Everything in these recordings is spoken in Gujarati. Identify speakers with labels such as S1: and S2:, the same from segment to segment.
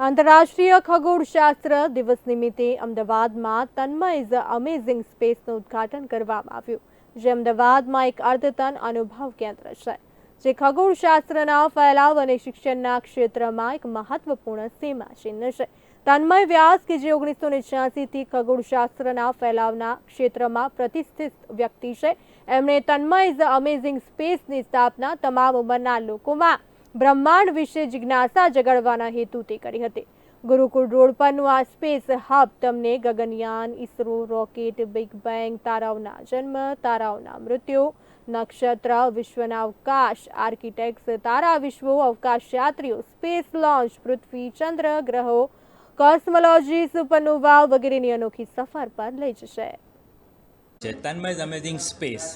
S1: આંતરરાષ્ટ્રીય ખગોળશાસ્ત્ર દિવસ નિમિત્તે અમદાવાદમાં તન્મય ઇઝ અમેઝિંગ સ્પેસનું ઉદ્ઘાટન કરવામાં આવ્યું, જે અમદાવાદમાં એક અર્ધતન અનુભવ કેન્દ્ર છે, જે ખગોળશાસ્ત્રના ફેલાવ અને શિક્ષણના ક્ષેત્રમાં એક મહત્વપૂર્ણ સીમાચિહ્ન છે. તન્મય વ્યાસ કે જે ઓગણીસો ને છ્યાસીથી ખગોળશાસ્ત્રના ફેલાવના ક્ષેત્રમાં પ્રતિષ્ઠિત વ્યક્તિ છે, એમણે તન્મય ઇઝ અમેઝિંગ સ્પેસની સ્થાપના તમામ ઉંમરના લોકોમાં બ્રહ્માંડ વિશે જિજ્ઞાસા જગાડવાના હેતુથી કરી હતી. ગુરુકુળ રોડ પરનું આ સ્પેસ હબ તમને Gaganyaan, ISRO, rocket, big bang, તારાઓના જન્મ, તારાઓના મૃત્યુ, નક્ષત્ર, વિશ્વના અવકાશ, આર્કિટેક્ટ્સ, તારા વિશ્વો, અવકાશયાત્રીઓ, સ્પેસ લોન્ચ, પૃથ્વી, ચંદ્ર, ગ્રહો કોસ્મોલોજી સુપરનોવા વગેરેની અનોખી સફર પર લઈ જશે.
S2: છે તન્મય અમેઝિંગ સ્પેસ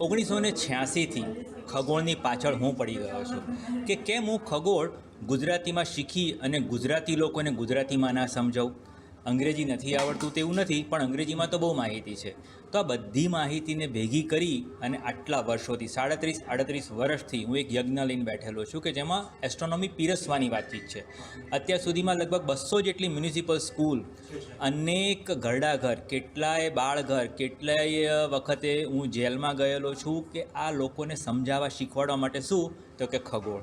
S2: ઓગણીસો ને છ્યાસીથી ખગોળની પાછળ હું પડી ગયો છું. કે કેમ હું ખગોળ ગુજરાતીમાં શીખી અને ગુજરાતી લોકોને ગુજરાતીમાં ના સમજાવું? અંગ્રેજી નથી આવડતું તેવું નથી, પણ અંગ્રેજીમાં તો બહુ માહિતી છે. તો આ બધી માહિતીને ભેગી કરી અને આટલા વર્ષોથી, સાડત્રીસ, આડત્રીસ વર્ષથી હું એક યજ્ઞ લઈને બેઠેલો છું કે જેમાં એસ્ટ્રોનોમી પીરસવાની વાતચીત છે. અત્યાર સુધીમાં લગભગ બસો જેટલી મ્યુનિસિપલ સ્કૂલ અનેક ઘરડાઘર, કેટલાય બાળઘર, કેટલાય વખતે હું જેલમાં ગયેલો છું કે આ લોકોને સમજાવવા શીખવાડવા માટે શું? તો કે ખગોળ.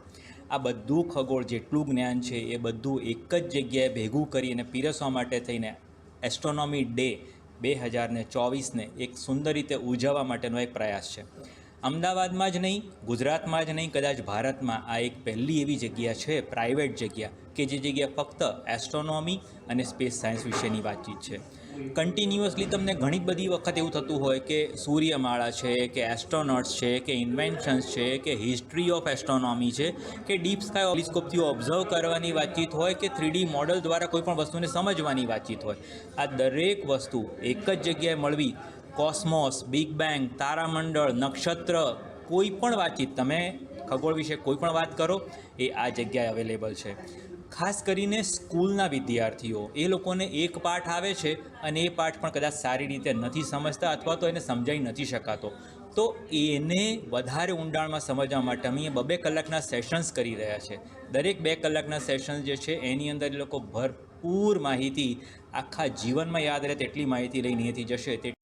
S2: આ બધું ખગોળ જેટલું જ્ઞાન છે, એ બધું એક જ જગ્યાએ ભેગું કરી અને પીરસવા માટે થઈને એસ્ટ્રોનોમી ડે બે હજારને ચોવીસને એક સુંદર રીતે ઉજવવા માટેનો એક પ્રયાસ છે. અમદાવાદમાં જ નહીં, ગુજરાતમાં જ નહીં, કદાચ ભારતમાં આ એક પહેલી એવી જગ્યા છે, પ્રાઇવેટ જગ્યા, કે જે જગ્યા ફક્ત એસ્ટ્રોનોમી અને સ્પેસ સાયન્સ વિશેની વાતચીત છે. કન્ટિન્યુઅસલી તમને ઘણી બધી વખત એવું થતું હોય કે સૂર્યમાળા છે, કે એસ્ટ્રોનોટ્સ છે, કે ઇન્વેન્શન્સ છે, કે હિસ્ટ્રી ઓફ એસ્ટ્રોનોમી છે, કે ડીપ સ્કાય ટેલિસ્કોપથી ઓબ્ઝર્વ કરવાની વાતચીત હોય, કે થ્રીડી મોડલ દ્વારા કોઈ પણ વસ્તુને સમજવાની વાતચીત હોય. આ દરેક વસ્તુ એક જ જગ્યાએ મળવી. કોસ્મોસ બિગ બેંગ તારામંડળ, નક્ષત્ર, કોઈ પણ વાતચીત તમે ખગોળ વિશે કોઈ પણ વાત કરો, એ આ જગ્યાએ અવેલેબલ છે. ખાસ કરીને સ્કૂલના વિદ્યાર્થીઓ, એ લોકોને એક પાઠ આવે છે અને એ પાઠ પણ કદાચ સારી રીતે નથી સમજતા અથવા તો એને સમજાઈ નથી શકાતો. તો એને વધારે ઊંડાણમાં સમજવા માટે અમે બબે કલાકના સેશન્સ કરી રહ્યા છે. દરેક બે કલાકના સેશન્સ જે છે, એની અંદર એ લોકો ભરપૂર માહિતી આખા જીવનમાં યાદ રહે તેટલી માહિતી લઈને અહીંયાથી જશે તે